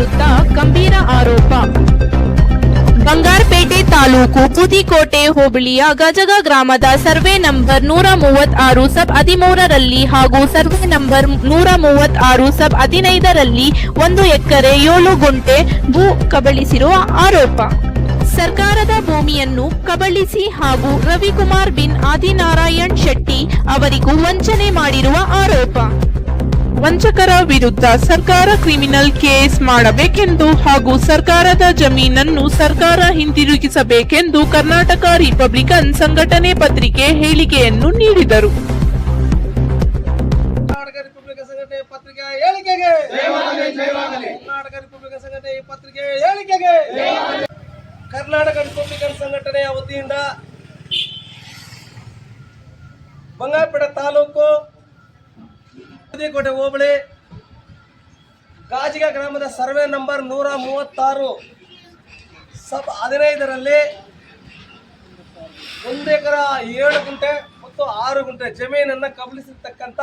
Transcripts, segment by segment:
ವಿರುದ್ಧ ಗಂಭೀರ ಆರೋಪ. ಬಂಗಾರಪೇಟೆ ತಾಲೂಕು ಬೂದಿಕೋಟೆ ಹೋಬಳಿಯ ಗಜಗ ಗ್ರಾಮದ ಸರ್ವೆ ನಂಬರ್ ನೂರ ಮೂವತ್ತಾರು ಸಬ್ ಹದಿಮೂರರಲ್ಲಿ ಹಾಗೂ ಸರ್ವೆ ನಂಬರ್ ನೂರ ಮೂವತ್ತಾರು ಸಬ್ ಹದಿನೈದರಲ್ಲಿ ಒಂದು ಎಕರೆ ಏಳು ಗುಂಟೆ ಭೂ ಕಬಳಿಸಿರುವ ಆರೋಪ. ಸರ್ಕಾರದ ಭೂಮಿಯನ್ನು ಕಬಳಿಸಿ ಹಾಗೂ ರವಿಕುಮಾರ್ ಬಿನ್ ಆದಿನಾರಾಯಣ್ ಶೆಟ್ಟಿ ಅವರಿಗೂ ವಂಚನೆ ಮಾಡಿರುವ ಆರೋಪ. ವಂಚಕರ ವಿರುದ್ಧ ಸರ್ಕಾರ ಕ್ರಿಮಿನಲ್ ಕೇಸ್ ಮಾಡಬೇಕೆಂದು ಹಾಗೂ ಸರ್ಕಾರದ ಜಮೀನನ್ನು ಸರ್ಕಾರ ಹಿಂದಿರುಗಿಸಬೇಕೆಂದು ಕರ್ನಾಟಕ ರಿಪಬ್ಲಿಕನ್ ಸಂಘಟನೆ ಪತ್ರಿಕೆ ಹೇಳಿಕೆಯನ್ನು ನೀಡಿದರು. ಕರ್ನಾಟಕ ರಿಪಬ್ಲಿಕನ್ ಸಂಘಟನೆಯ ವತಿಯಿಂದ ಬಂಗಾರಪೇಟೆ ತಾಲೂಕು ಕೋಟೆ ಹೋಬಳಿ. ಗಾಜಿಗ ಗ್ರಾಮದ ಸರ್ವೆ ನಂಬರ್ ನೂರ ಮೂವತ್ತಾರು, ಸಬ್ ಹದಿನೈದರಲ್ಲಿ ಒಂದು ಎಕರ ಏಳು ಗುಂಟೆ ಮತ್ತು ಆರು ಗುಂಟೆ ಜಮೀನನ್ನು ಕಬಳಿಸಿರ್ತಕ್ಕಂಥ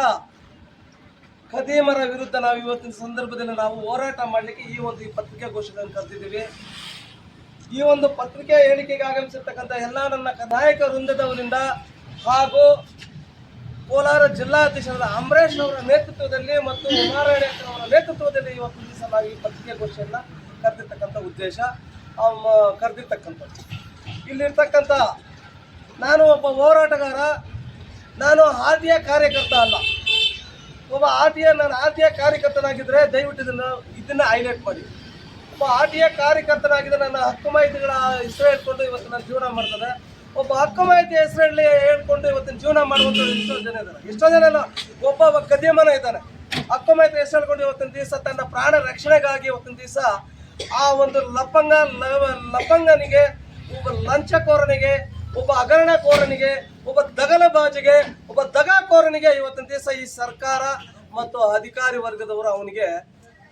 ಖದೀಮರ ವಿರುದ್ಧ ನಾವು ಇವತ್ತಿನ ಸಂದರ್ಭದಲ್ಲಿ ನಾವು ಹೋರಾಟ ಮಾಡಲಿಕ್ಕೆ ಈ ಒಂದು ಈ ಪತ್ರಿಕೆ ಘೋಷಣೆಯನ್ನು ಕರೆದಿದ್ದೀವಿ. ಈ ಒಂದು ಪತ್ರಿಕೆ ಹೇಳಿಕೆಗೆ ಆಗಮಿಸಿರ್ತಕ್ಕಂಥ ಎಲ್ಲ ನನ್ನ ನಾಯಕ ವೃಂದದವರಿಂದ ಹಾಗೂ ಕೋಲಾರ ಜಿಲ್ಲಾಧ್ಯಕ್ಷರಾದ ಅಂಬರೀಷ್ ಅವರ ನೇತೃತ್ವದಲ್ಲಿ ಮತ್ತು ಉಮಾರಾಯಣ ಅವರ ನೇತೃತ್ವದಲ್ಲಿ ಇವತ್ತು ಈ ಪತ್ರಿಕೆ ಘೋಷಣೆಯನ್ನು ಕರೆದಿರ್ತಕ್ಕಂಥ ಉದ್ದೇಶ ಕರೆದಿರ್ತಕ್ಕಂಥದ್ದು. ಇಲ್ಲಿರ್ತಕ್ಕಂಥ ನಾನು ಒಬ್ಬ ಹೋರಾಟಗಾರ, ನಾನು ಆದಿಯ ಕಾರ್ಯಕರ್ತ ಅಲ್ಲ. ಒಬ್ಬ ಆಟಿಯ ನಾನು ಆದಿಯ ಕಾರ್ಯಕರ್ತನಾಗಿದ್ದರೆ ದಯವಿಟ್ಟು ಇದನ್ನು ಇದನ್ನು ಹೈಲೈಟ್ ಮಾಡಿ. ಒಬ್ಬ ಆಟಿಯ ಕಾರ್ಯಕರ್ತನಾಗಿದ್ದರೆ ನನ್ನ ಹಕ್ಕು ಮಾಹಿತಿಗಳ ಹೆಸರು ಹೇಳ್ಕೊಂಡು ಇವತ್ತು ನನ್ನ ಜೀವನ ಮಾಡ್ತದೆ. ಒಬ್ಬ ಅಕ್ಕ ಮಾಹಿತಿ ಹೆಸರಲ್ಲಿ ಹೇಳ್ಕೊಂಡು ಇವತ್ತಿನ ಜೀವನ ಮಾಡುವಂಥ ಎಷ್ಟೋ ಜನ ಇದ್ದಾರೆ. ಎಷ್ಟೋ ಜನ ಇಲ್ಲ ಒಬ್ಬ ಗದ್ಯಮನ ಇದ್ದಾನೆ. ಅಕ್ಕ ಮಾಹಿತಿ ಹೆಸರು ಹೇಳ್ಕೊಂಡು ಇವತ್ತಿನ ದಿವಸ ತನ್ನ ಪ್ರಾಣ ರಕ್ಷಣೆಗಾಗಿ ಇವತ್ತಿನ ದಿವಸ ಆ ಒಂದು ಲಪಂಗ ಲಪ್ಪಂಗನಿಗೆ ಒಬ್ಬ ಲಂಚಕೋರನಿಗೆ, ಒಬ್ಬ ಹಗರಣಕೋರನಿಗೆ, ಒಬ್ಬ ದಗಲಬಾಜಿಗೆ, ಒಬ್ಬ ದಗಾಕೋರನಿಗೆ ಇವತ್ತಿನ ದಿವಸ ಈ ಸರ್ಕಾರ ಮತ್ತು ಅಧಿಕಾರಿ ವರ್ಗದವರು ಅವನಿಗೆ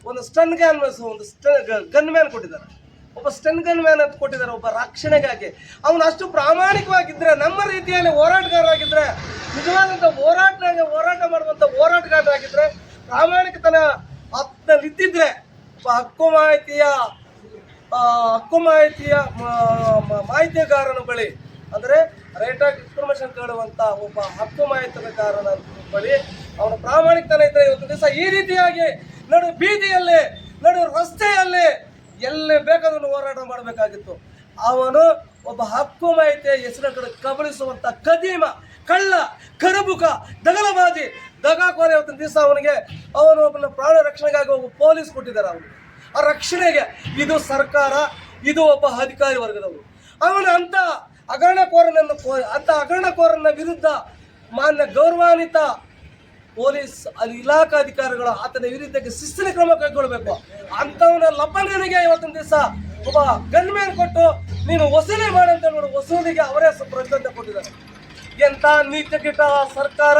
ಒಂದು ಸ್ಟನ್ ಗನ್ ಒಂದು ಗನ್ ಮ್ಯಾನ್ ಕೊಟ್ಟಿದ್ದಾರೆ. ಒಬ್ಬ ಸ್ಟನ್ ಗನ್ ಮ್ಯಾನ್ ಅಂತ ಕೊಟ್ಟಿದ್ದಾರೆ, ಒಬ್ಬ ರಕ್ಷಣೆಗಾಗಿ. ಅವನು ಅಷ್ಟು ಪ್ರಾಮಾಣಿಕವಾಗಿದ್ದರೆ ನಮ್ಮ ರೀತಿಯಲ್ಲಿ ಹೋರಾಟಗಾರರಾಗಿದ್ದರೆ ನಿಜವಾದಂಥ ಹೋರಾಟ ಹೋರಾಟ ಮಾಡುವಂಥ ಹೋರಾಟಗಾರರಾಗಿದ್ದರೆ ಪ್ರಾಮಾಣಿಕತನ ಹತ್ತಲ್ಲಿದ್ದಿದ್ರೆ ಒಬ್ಬ ಹಕ್ಕು ಮಾಹಿತಿಯ ಹಕ್ಕು ಮಾಹಿತಿಯ ಮಾಹಿತಿಗಾರನ ಬಳಿ, ಅಂದರೆ ರೈಟ್ ಆಫ್ ಇನ್ಫಾರ್ಮೇಶನ್ ಕೇಳುವಂಥ ಒಬ್ಬ ಹಕ್ಕು ಮಾಹಿತಿಗಾರನ ಬಳಿ ಅವನ ಪ್ರಾಮಾಣಿಕತನ ಇದ್ದರೆ ಇವತ್ತು ದಿವಸ ಈ ರೀತಿಯಾಗಿ ನಡು ಬೀದಿಯಲ್ಲಿ, ನಡು ರಸ್ತೆಯಲ್ಲಿ ಎಲ್ಲಿ ಬೇಕಾದ್ರೂ ಹೋರಾಟ ಮಾಡಬೇಕಾಗಿತ್ತು. ಅವನು ಒಬ್ಬ ಹಕ್ಕು ಮಾಹಿತಿಯ ಹೆಸರು ಕಡೆ ಕಬಳಿಸುವಂಥ ಕದೀಮ, ಕಳ್ಳ, ಕರಬುಕ ದಗಲಬಾಜಿ ದಗಾಕೋರೆ ಇವತ್ತಿನ ದಿವಸ ಅವನಿಗೆ ಅವನು ಒಬ್ಬನ ಪ್ರಾಣ ರಕ್ಷಣೆಗಾಗಿ ಒಬ್ಬ ಪೊಲೀಸ್ ಕೊಟ್ಟಿದ್ದಾರೆ ಅವನು. ಆ ರಕ್ಷಣೆಗೆ ಇದು ಸರ್ಕಾರ, ಇದು ಒಬ್ಬ ಅಧಿಕಾರಿ ವರ್ಗದವರು. ಅವನು ಅಂತ ಅಗರಣಕೋರನನ್ನು ಅಂತ ಹಗರಣಕೋರನ ವಿರುದ್ಧ ಮಾನ್ಯ ಗೌರವಾನ್ವಿತ ಪೊಲೀಸ್ ಇಲಾಖಾ ಅಧಿಕಾರಿಗಳು ಆತನ ವಿರುದ್ಧಕ್ಕೆ ಶಿಸ್ತಿನ ಕ್ರಮ ಕೈಗೊಳ್ಳಬೇಕು. ಅಂತವನ ಲಪ್ಪನಿಗೆ ಇವತ್ತಿನ ದಿವಸ ಒಬ್ಬ ಗನ್ ಮೇನ್ ಕೊಟ್ಟು ನೀನು ವಸೂಲಿ ಮಾಡಂತ ಹೇಳಿ ವಸೂಲಿಗೆ ಅವರೇ ಪ್ರತಿಬಂಧ ಕೊಟ್ಟಿದ್ದಾರೆ. ಎಂತ ನೀತಿಗಿಟ್ಟ ಸರ್ಕಾರ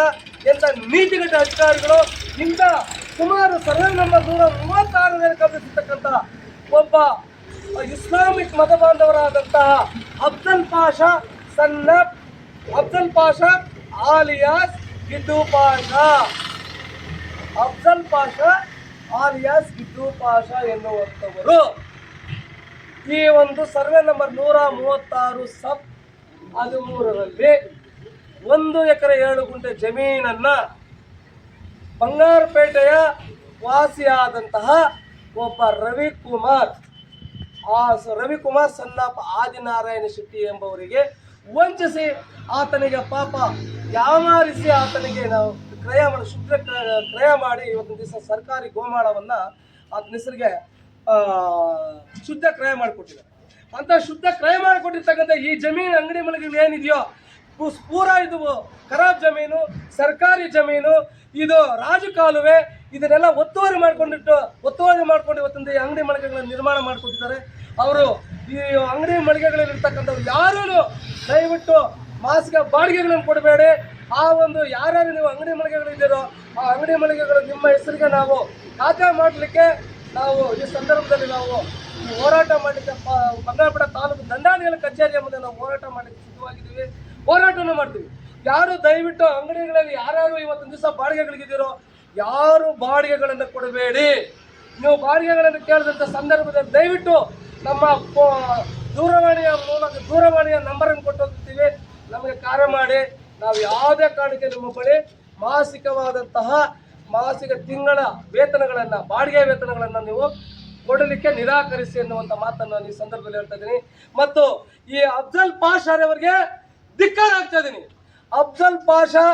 ಎಂತ ನೀತಿಗಿಟ್ಟ ಅಧಿಕಾರಿಗಳು, ಇಂಥ ಸುಮಾರು ಸರ್ವೆ ನಂಬರ್ ನೂರ ಮೂವತ್ತಾರರಲ್ಲಿ ಕಲ್ಪಿಸಿರ್ತಕ್ಕಂಥ ಒಬ್ಬ ಇಸ್ಲಾಮಿಕ್ ಮತ ಬಾಂಧವರಾದಂತಹ ಅಬ್ದಲ್ ಪಾಷಾ ಸನ್ನ ಅಬ್ದಲ್ ಪಾಷಾ, ಆಲಿಯಾಸ್ ಗಿಡ್ಡು ಪಾಷಾ ಅಫ್ಜಲ್ ಪಾಷಾ ಆಲಿಯಾಸ್ ಗಿಡ್ಡು ಪಾಷಾ ಎನ್ನುವಂಥವರು. ಈ ಒಂದು ಸರ್ವೆ ನಂಬರ್ ನೂರ ಮೂವತ್ತಾರು ಸಬ್ ಹದಿಮೂರರಲ್ಲಿ ಒಂದು ಎಕರೆ ಏಳು ಗುಂಟೆ ಜಮೀನನ್ನು ಬಂಗಾರಪೇಟೆಯ ವಾಸಿಯಾದಂತಹ ಒಬ್ಬ ರವಿಕುಮಾರ್. ಆ ರವಿಕುಮಾರ್ ಸನ್ನಪ್ಪ ಆದಿನಾರಾಯಣ ಶೆಟ್ಟಿ ಎಂಬವರಿಗೆ ವಂಚಿಸಿ ಆತನಿಗೆ ಪಾಪ, ಯಾಮಾರಿಸಿ ಆತನಿಗೆ ನಾವು ಕ್ರಯ ಮಾಡಿ ಕ್ರ- ಕ್ರಯ ಮಾಡಿ ಇವತ್ತಿನ ದಿವಸ ಸರ್ಕಾರಿ ಗೋಮಾಳವನ್ನ ಆತನ ಹೆಸರಿಗೆ ಶುದ್ಧ ಕ್ರಯ ಮಾಡಿಕೊಟ್ಟಿದ್ದಾರೆ. ಅಂತ ಶುದ್ಧ ಕ್ರಯ ಮಾಡಿಕೊಟ್ಟಿರ್ತಕ್ಕಂಥ ಈ ಜಮೀನು ಅಂಗಡಿ ಮಳಿಗೆಗಳು ಏನಿದೆಯೋ ಪೂರ ಇದು ಖರಾಬ್ ಜಮೀನು, ಸರ್ಕಾರಿ ಜಮೀನು, ಇದು ರಾಜು ಕಾಲುವೆ ಇದನ್ನೆಲ್ಲ ಒತ್ತುವರಿ ಮಾಡಿಕೊಂಡಿಟ್ಟು, ಒತ್ತುವರಿ ಮಾಡ್ಕೊಂಡು ಇವತ್ತಿಂದ ಅಂಗಡಿ ಮಳಿಗೆಗಳನ್ನು ನಿರ್ಮಾಣ ಮಾಡಿಕೊಟ್ಟಿದ್ದಾರೆ. ಅವರು ಈ ಅಂಗಡಿ ಮಳಿಗೆಗಳಲ್ಲಿ ಇರ್ತಕ್ಕಂಥವ್ರು ಯಾರೂ ದಯವಿಟ್ಟು ಮಾಸಿಕ ಬಾಡಿಗೆಗಳನ್ನು ಕೊಡಬೇಡಿ. ಆ ಒಂದು ಯಾರ್ಯಾರು ನೀವು ಅಂಗಡಿ ಮಳಿಗೆಗಳಿದ್ದೀರೋ ಆ ಅಂಗಡಿ ಮಳಿಗೆಗಳು ನಿಮ್ಮ ಹೆಸರಿಗೆ ನಾವು ಖಾತೆ ಮಾಡಲಿಕ್ಕೆ ನಾವು ಈ ಸಂದರ್ಭದಲ್ಲಿ ನಾವು ಹೋರಾಟ ಮಾಡಲಿಕ್ಕೆ ಬಂಗಾರಪೇಟ ತಾಲೂಕು ದಂಡಾಧಿಕಾರಿ ಕಚೇರಿಯ ಮುಂದೆ ನಾವು ಹೋರಾಟ ಮಾಡಲಿಕ್ಕೆ ಸಿದ್ಧವಾಗಿದ್ದೀವಿ. ಹೋರಾಟವನ್ನು ಮಾಡ್ತೀವಿ. ಯಾರು ದಯವಿಟ್ಟು ಅಂಗಡಿಗಳಲ್ಲಿ ಯಾರ್ಯಾರು ಇವತ್ತೊಂದು ದಿವಸ ಬಾಡಿಗೆಗಳಿಗಿದ್ದೀರೋ ಯಾರು ಬಾಡಿಗೆಗಳನ್ನು ಕೊಡಬೇಡಿ. ನೀವು ಬಾಡಿಗೆಗಳನ್ನು ಕೇಳಿದಂಥ ಸಂದರ್ಭದಲ್ಲಿ ದಯವಿಟ್ಟು ನಮ್ಮ ದೂರವಾಣಿಯ ಮೂಲಕ ದೂರವಾಣಿಯ ನಂಬರನ್ನು ಕೊಟ್ಟು ಹೋಗ್ತೀವಿ. ನಮಗೆ ಕಾರ್ಯ ಮಾಡಿ, ನಾವು ಯಾವುದೇ ಕಾರಣಕ್ಕೆ ನಿಮ್ಮ ಬಳಿ ಮಾಸಿಕವಾದಂತಹ ಮಾಸಿಕ ತಿಂಗಳ ವೇತನಗಳನ್ನು, ಬಾಡಿಗೆ ವೇತನಗಳನ್ನು ನೀವು ಕೊಡಲಿಕ್ಕೆ ನಿರಾಕರಿಸಿ ಎನ್ನುವಂಥ ಮಾತನ್ನು ನಾನು ಈ ಸಂದರ್ಭದಲ್ಲಿ ಹೇಳ್ತಾ ಇದ್ದೀನಿ. ಮತ್ತು ಈ ಅಫ್ಜಲ್ ಪಾಷಾ ಅವರಿಗೆ ಧಿಕ್ಕಾರ ಆಗ್ತಾ ಇದ್ದೀನಿ. ಅಫ್ಜಲ್ ಪಾಷಾ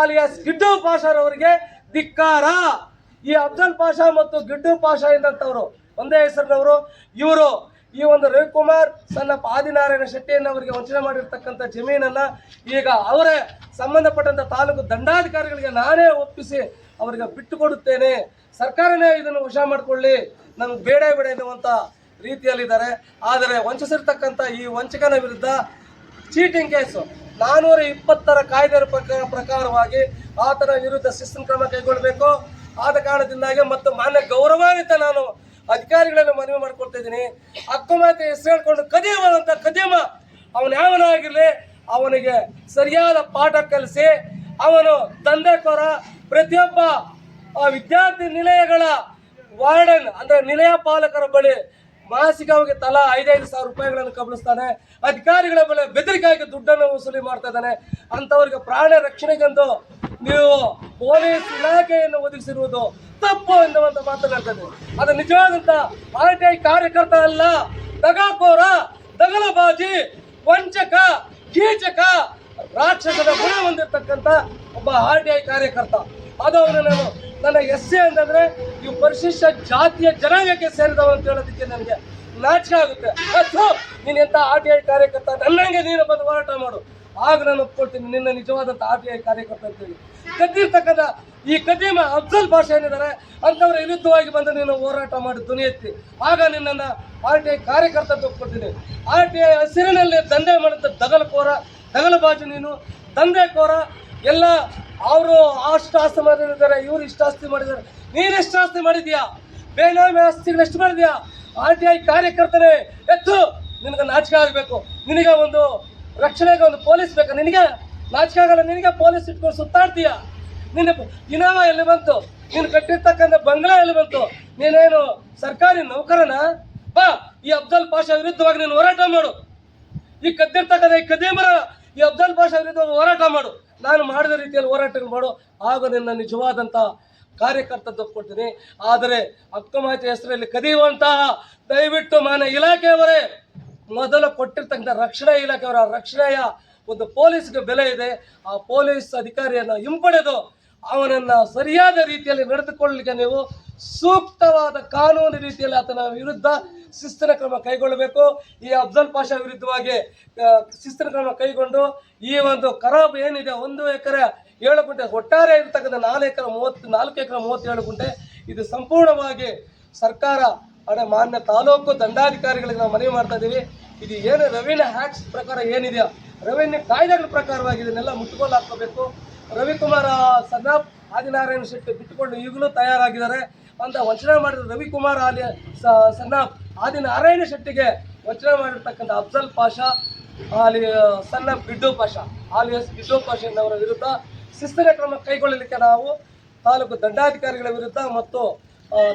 ಆಲಿಯಾಸ್ ಗಿಡ್ಡು ಪಾಷಾರವರಿಗೆ ಧಿಕ್ಕಾರ. ಈ ಅಫ್ಜಲ್ ಪಾಷಾ ಮತ್ತು ಗಿಡ್ಡು ಪಾಷಾ ಎಂದಂಥವ್ರು ಒಂದೇ ಹೆಸರಿನವರು. ಇವರು ಈ ಒಂದು ರವಿಕುಮಾರ್ ಸಣ್ಣ ಆದಿನಾರಾಯಣ ಶೆಟ್ಟಿಯನ್ನವರಿಗೆ ವಂಚನೆ ಮಾಡಿರ್ತಕ್ಕಂಥ ಜಮೀನನ್ನು ಈಗ ಅವರೇ ಸಂಬಂಧಪಟ್ಟಂಥ ತಾಲೂಕು ದಂಡಾಧಿಕಾರಿಗಳಿಗೆ ನಾನೇ ಒಪ್ಪಿಸಿ ಅವರಿಗೆ ಬಿಟ್ಟು ಕೊಡುತ್ತೇನೆ ಸರ್ಕಾರನೇ ಇದನ್ನು ವಶ ಮಾಡಿಕೊಳ್ಳಿ. ನಮ್ಗೆ ಬೇಡ ಬೇಡ ಎನ್ನುವಂಥ ರೀತಿಯಲ್ಲಿದ್ದಾರೆ. ಆದರೆ ವಂಚಿಸಿರ್ತಕ್ಕಂಥ ಈ ವಂಚಕನ ವಿರುದ್ಧ ಚೀಟಿಂಗ್ ಕೇಸು. ನಾನೂರ ಇಪ್ಪತ್ತರ ಕಾಯ್ದೆ ಪ್ರಕಾರ ಪ್ರಕಾರವಾಗಿ ಆತನ ವಿರುದ್ಧ ಶಿಸ್ತಿನ ಕ್ರಮ ಕೈಗೊಳ್ಳಬೇಕು. ಆದ ಕಾರಣದಿಂದಾಗಿ ಮತ್ತು ಮಾನ್ಯ ಗೌರವಾನ್ವಿತ ನಾನು ಅಧಿಕಾರಿಗಳನ್ನು ಮನವಿ ಮಾಡ್ಕೊಳ್ತಾ ಇದ್ದೀನಿ. ಅಕ್ಕಮಾತೆ ಹೆಸರು ಹೇಳ್ಕೊಂಡು ಕದಿಯವಂತ ಕದಿಯಮ ಅವನು ಯಾವನಾಗಿರಲಿ ಅವನಿಗೆ ಸರಿಯಾದ ಪಾಠ ಕಲಿಸಿ, ಅವನು ದಂಧೆಕೋರ, ಪ್ರತಿಯೊಬ್ಬ ವಿದ್ಯಾರ್ಥಿ ನಿಲಯಗಳ ವಾರ್ಡನ್, ಅಂದ್ರೆ ನಿಲಯ ಪಾಲಕರ ಬಳಿ ಮಾಸಿಕವಾಗಿ ತಲಾ ಐದೈದು ಸಾವಿರ ರೂಪಾಯಿಗಳನ್ನು ಕಬಳಿಸ್ತಾನೆ. ಅಧಿಕಾರಿಗಳ ಬಳಿ ಬೆದರಿಕೆಯಾಗಿ ದುಡ್ಡನ್ನು ವಸೂಲಿ ಮಾಡ್ತಾ ಇದ್ದಾನೆ. ಅಂಥವ್ರಿಗೆ ಪ್ರಾಣ ರಕ್ಷಣೆಗೆಂದು ನೀವು ಪೊಲೀಸ್ ಇಲಾಖೆಯನ್ನು ಒದಗಿಸಿರುವುದು ತಪ್ಪು ಎನ್ನುವಂತ ಮಾತನಾಡ್ತದೆ. ಅದು ನಿಜವಾದಂತ ಆರ್ ಟಿ ಐ ಕಾರ್ಯಕರ್ತ ಅಲ್ಲ ದಗಾಕೋರ, ದಗಲಬಾಜಿ, ವಂಚಕ, ಕೀಚಕ ರಾಕ್ಷಸದ ಗುಣ ಹೊಂದಿರತಕ್ಕಂತ ಒಬ್ಬ ಆರ್ ಟಿ ಐ ಕಾರ್ಯಕರ್ತ. ಅದು ಅವನು ನಾನು ನನ್ನ ಎಸ್ ಎ ಅಂತಂದ್ರೆ ಈ ಪರಿಶಿಷ್ಟ ಜಾತಿಯ ಜನಾಂಗಕ್ಕೆ ಸೇರಿದವ ಅಂತ ಹೇಳೋದಕ್ಕೆ ನನಗೆ ನಾಚಿಕೆ ಆಗುತ್ತೆ. ಅಥವಾ ನೀನು ಎಂತ ಆರ್ ಟಿ ಐ ಕಾರ್ಯಕರ್ತ ನನ್ನಂಗೆ ನೀನು ಬಂದು ಹೋರಾಟ ಮಾಡು. ಆಗ ನಾನು ಒಪ್ಕೊಳ್ತೀನಿ. ನಿನ್ನ ನಿಜವಾದಂತ ಆರ್ ಟಿ ಐ ಕಾರ್ಯಕರ್ತ ಅಂತೇಳಿ. ಕದ್ದಿರ್ತಕ್ಕಂಥ ಈ ಕದೀಮ ಅಫ್ಜಲ್ ಭಾಷೆ ಏನಿದ್ದಾರೆ, ಅಂಥವ್ರ ವಿರುದ್ಧವಾಗಿ ಬಂದು ನೀನು ಹೋರಾಟ ಮಾಡಿ ಧ್ವನಿ ಎತ್ತಿ. ಆಗ ನಿನ್ನನ್ನು ಆರ್ ಟಿ ಐ ಕಾರ್ಯಕರ್ತ ಅಂತ ಒಪ್ಕೊಳ್ತೀನಿ. ಆರ್ ಟಿ ಐ ಹಸಿರಿನಲ್ಲಿ ದಂಧೆ ಮಾಡಿದ ದಗಲಕೋರ, ದಗಲಬಾಜು ನೀನು. ದಂಧೆಕೋರ, ಎಲ್ಲ ಅವರು ಅಷ್ಟು ಆಸ್ತಿ ಮಾಡಿದ್ದಾರೆ, ಇವರು ಇಷ್ಟು ಆಸ್ತಿ ಮಾಡಿದ್ದಾರೆ. ನೀನು ಎಷ್ಟು ಆಸ್ತಿ ಮಾಡಿದ್ಯಾ? ಬೇನಾಮಿ ಆಸ್ತಿಗಳು ಎಷ್ಟು ಮಾಡಿದ್ಯಾ? ಆರ್ ಟಿ ಐ ಕಾರ್ಯಕರ್ತನೇ ಎತ್ತು ನಿನಗೆ ನಾಚಿಕೆ ಆಗಬೇಕು. ನಿನಗೆ ಒಂದು ರಕ್ಷಣೆಗೆ ಒಂದು ಪೊಲೀಸ್ ಬೇಕಾ? ನಿನಗೆ ನಾಚಿಕೆ ಆಗಲ್ಲ, ನಿನಗೆ ಪೊಲೀಸ್ ಇಟ್ಕೊಂಡು ಸುತ್ತಾಡ್ತೀಯ ನಿನ್ನ ಇನಾಮ ಎಲ್ಲಿ ಬಂತು? ನೀನು ಕಟ್ಟಿರ್ತಕ್ಕಂಥ ಬಂಗ್ಲಾ ಎಲ್ಲಿ ಬಂತು? ನೀನೇನು ಸರ್ಕಾರಿ ನೌಕರನ? ಬಾ, ಈ ಅಬ್ದುಲ್ ಪಾಷಾ ವಿರುದ್ಧವಾಗಿ ನೀನು ಹೋರಾಟ ಮಾಡು. ಈ ಕದ್ದಿರ್ತಕ್ಕಂಥ ಈ ಕದೀಮರ ಈ ಅಬ್ದುಲ್ ಪಾಷಾ ವಿರುದ್ಧವಾಗಿ ಹೋರಾಟ ಮಾಡು. ನಾನು ಮಾಡಿದ ರೀತಿಯಲ್ಲಿ ಹೋರಾಟ ಮಾಡು. ಆಗ ನಿನ್ನ ನಿಜವಾದಂಥ ಕಾರ್ಯಕರ್ತ ತಪ್ಪಿಕೊಡ್ತೀನಿ. ಆದರೆ ಮಾಹಿತಿ ಹೆಸರಲ್ಲಿ ಕದಿಯುವಂತಹ ದಯವಿಟ್ಟು ಮಾನ ಇಲಾಖೆಯವರೇ ಮೊದಲು ಕೊಟ್ಟಿರ್ತಕ್ಕಂಥ ರಕ್ಷಣಾ ಇಲಾಖೆಯವರ ರಕ್ಷಣೆಯ ಒಂದು ಪೊಲೀಸ್ಗೆ ಬೆಲೆ ಇದೆ. ಆ ಪೊಲೀಸ್ ಅಧಿಕಾರಿಯನ್ನು ಹಿಂಪಡೆದು ಅವನನ್ನ ಸರಿಯಾದ ರೀತಿಯಲ್ಲಿ ನಡೆದುಕೊಳ್ಳಲಿಕ್ಕೆ ನೀವು ಸೂಕ್ತವಾದ ಕಾನೂನು ರೀತಿಯಲ್ಲಿ ಆತನ ವಿರುದ್ಧ ಶಿಸ್ತಿನ ಕ್ರಮ ಕೈಗೊಳ್ಳಬೇಕು. ಈ ಅಫ್ಜಲ್ ಪಾಷಾ ವಿರುದ್ಧವಾಗಿ ಶಿಸ್ತಿನ ಕ್ರಮ ಕೈಗೊಂಡು ಈ ಒಂದು ಖರಾಬ್ ಏನಿದೆ, ಒಂದು ಎಕರೆ ಏಳು ಗುಂಟೆ, ಒಟ್ಟಾರೆ ಇರ್ತಕ್ಕಂಥ ನಾಲ್ಕು ಎಕರೆ ಮೂವತ್ತು, ನಾಲ್ಕು ಎಕರೆ ಮೂವತ್ತೇಳು ಗುಂಟೆ, ಇದು ಸಂಪೂರ್ಣವಾಗಿ ಸರ್ಕಾರ ಅದೇ ಮಾನ್ಯ ತಾಲೂಕು ದಂಡಾಧಿಕಾರಿಗಳಿಗೆ ನಾವು ಮನವಿ ಮಾಡ್ತಾ ಇದ್ದೀವಿ. ಇದು ಏನು ರವಿನ ಹ್ಯಾಕ್ಸ್ ಪ್ರಕಾರ ಏನಿದೆಯಾ, ರವಿನ ಕಾಯ್ದೆಗಳ ಪ್ರಕಾರವಾಗಿ ಇದನ್ನೆಲ್ಲ ಮುಟ್ಟುಗೋಲು ಹಾಕೋಬೇಕು ರವಿಕುಮಾರ ಸದಾ ಆದಿನಾರಾಯಣ ಶೆಟ್ಟಿ ಬಿಟ್ಟುಕೊಂಡು ಈಗಲೂ ತಯಾರಾಗಿದ್ದಾರೆ. ಅಂತ ವಂಚನೆ ಮಾಡಿದ ರವಿಕುಮಾರ್ ಆಲಿ ಸನ್ನಾಫ್ ಆದಿನಾರಾಯಣ ಶೆಟ್ಟಿಗೆ ವಂಚನೆ ಮಾಡಿರ್ತಕ್ಕಂಥ ಅಫ್ಜಲ್ ಪಾಷಾ, ಆಲಿ ಸಣ್ಣ ಬಿಡ್ಡು ಪಾಷಾ ಆಲಿಯಸ್ ಬಿಡ್ಡು ಪಾಷನವರ ವಿರುದ್ಧ ಶಿಸ್ತಿನ ಕ್ರಮ ಕೈಗೊಳ್ಳಲಿಕ್ಕೆ ನಾವು ತಾಲೂಕು ದಂಡಾಧಿಕಾರಿಗಳ ವಿರುದ್ಧ ಮತ್ತು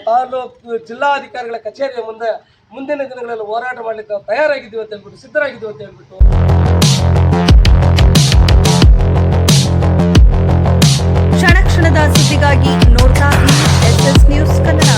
ತಾಲೂಕು ಜಿಲ್ಲಾಧಿಕಾರಿಗಳ ಕಚೇರಿಯ ಮುಂದೆ ಮುಂದಿನ ದಿನಗಳಲ್ಲಿ ಹೋರಾಟ ಮಾಡಲಿಕ್ಕೆ ನಾವು ತಯಾರಾಗಿದ್ದೀವಿ ಅಂತ ಹೇಳ್ಬಿಟ್ಟು, ಸಿದ್ಧರಾಗಿದ್ದೀವಿ ಅಂತ ಹೇಳ್ಬಿಟ್ಟು. ಕ್ಷಣ ಕ್ಷಣದ ಸುದ್ದಿಗಾಗಿ ನೋಡ್ತಾ ಎಸ್ ಎಸ್ ನ್ಯೂಸ್ ಕನ್ನಡ.